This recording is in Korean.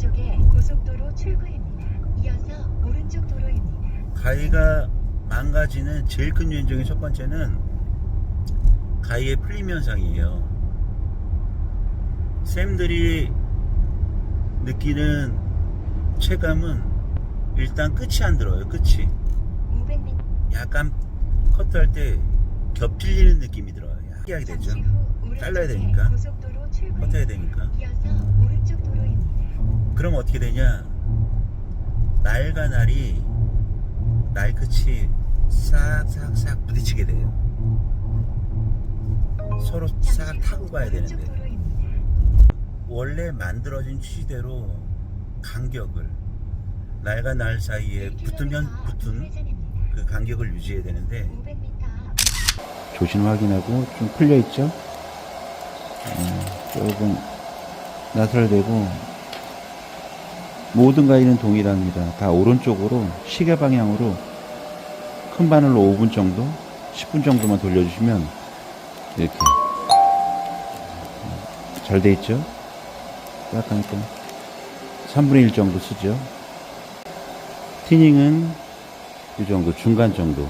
왼쪽에 고속도로 출구입니다. 이어서 오른쪽 도로입니다. 가위가 망가지는 제일 큰 요인 중에 첫 번째는 가위의 풀림 현상이에요. 쌤들이 느끼는 체감은 일단 끝이 안 들어요. 끝이 500m 약간 커트할 때 겹질리는 느낌이 들어요. 하게 되죠. 잘라야 되니까. 커트해야 되니까. 이어서 오른쪽 도로입니다. 그럼 어떻게 되냐? 날과 날이 날 끝이 싹싹싹 부딪히게 돼요. 서로 싹 타고 가야 되는데. 원래 만들어진 취지대로 간격을 날과 날 사이에 붙으면 붙은. 그 간격을 유지해야 되는데 500m 앞 조신 확인하고 좀 풀려 있죠? 음, 조금 나설되고 모든 가위는 동일합니다. 다 오른쪽으로 시계 방향으로 큰 바늘로 5분 정도, 10분 정도만 돌려주시면 이렇게 잘 돼 있죠? 딱 하니까 3분의 1 정도 쓰죠. 티닝은 이 정도, 중간 정도